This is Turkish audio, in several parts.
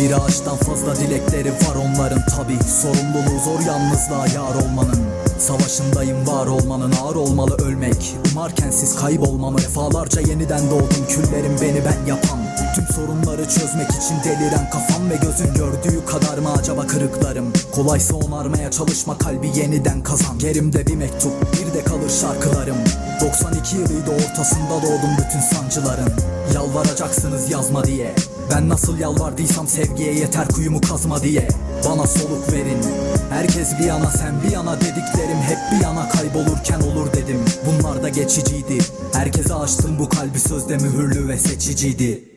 Bir ağaçtan fazla dilekleri var onların tabi Sorumluluğu zor yalnızlığa yar olmanın. Savaşındayım var olmanın ağır olmalı ölmek. Umarken siz kaybolmamı Defalarca yeniden doğdum. Küllerim beni ben yapan Tüm sorunları çözmek için deliren kafam ve gözün gördüğü kadar mı acaba kırıklarım? Kolaysa onarmaya çalışma kalbi yeniden kazan. Gerimde bir mektup bir de kalır şarkılarım. 92 yılıydı ortasında doğdum bütün sancıların Yalvaracaksınız yazma diye. Ben nasıl yalvardıysam sevgiye yeter kuyumu kazma diye. Bana soluk verin. Herkes bir yana sen bir yana dediklerim Hep bir yana kaybolurken olur dedim. Bunlar da geçiciydi. Herkese açtım bu kalbi sözde mühürlü ve seçiciydi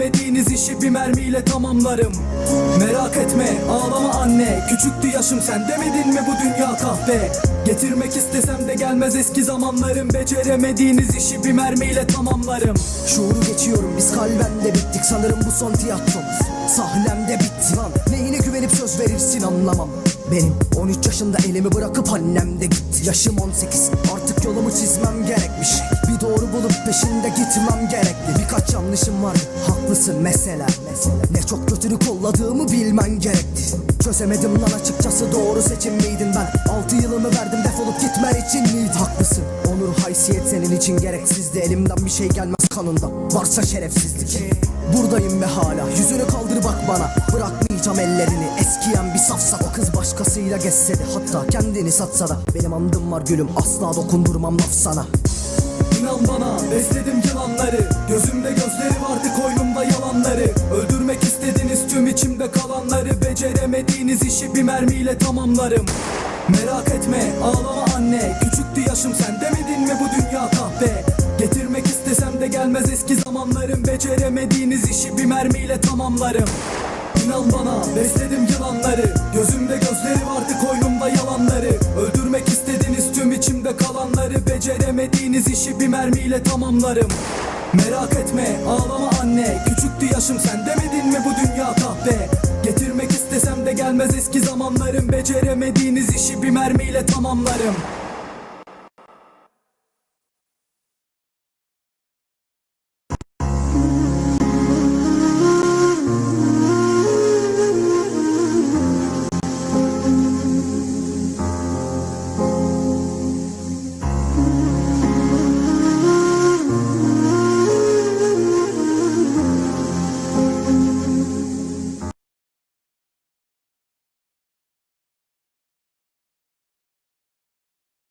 Beceremediğiniz işi bir mermiyle tamamlarım. Merak etme ağlama anne. Küçüktü yaşım sen demedin mi bu dünya kahpe? Getirmek istesem de gelmez eski zamanlarım. Beceremediğiniz işi bir mermiyle tamamlarım. Şuuru geçiyorum biz kalben bittik Sanırım bu son tiyatromuz Sahnemde bitti lan. Neyine güvenip söz verirsin anlamam. Benim 13 yaşında elimi bırakıp annem de gitti. Yaşım 18 artık yolumu çizmem gerekmiş. Bir doğru bulup peşinde gitmem gerekli. Birkaç yanlışım var haklısın mesela Ne çok kötülü kolladığımı bilmen gerekti Çözemedim lan açıkçası doğru seçim miydin ben? 6 yılımı verdim defolup gitmen için miydi? Haklısın. Onur haysiyet senin için gereksizdi. Elimden bir şey gelmez kanında varsa şerefsizlik. Buradayım ve hala yüzünü kaldır bak bana. Bırakmayacağım ellerini eskiyen bir safsa O kız başkasıyla gezse de hatta kendini satsa da. Benim andım var gülüm asla dokundurmam laf sana. İnan bana besledim yılanları. Gözümde gözleri vardı koynumda yalanları. Öldürmek istediğiniz bir mermiyle tamamlarım. Merak etme ağlama anne. Küçüktü yaşım sen demedin mi bu dünya kahpe? Getirmek istesem de gelmez eski zamanlarım. Beceremediğiniz işi bir mermiyle tamamlarım. İnan bana besledim yılanları Gözümde gözleri vardı koynumda yalanları. Öldürmek istediğiniz tüm içimde kalanları. Beceremediğiniz işi bir mermiyle tamamlarım. Merak etme ağlama anne. Küçüktü yaşım sen demedin mi bu dünya kahpe Gelmez eski zamanlarım Beceremediğiniz işi bir mermiyle tamamlarım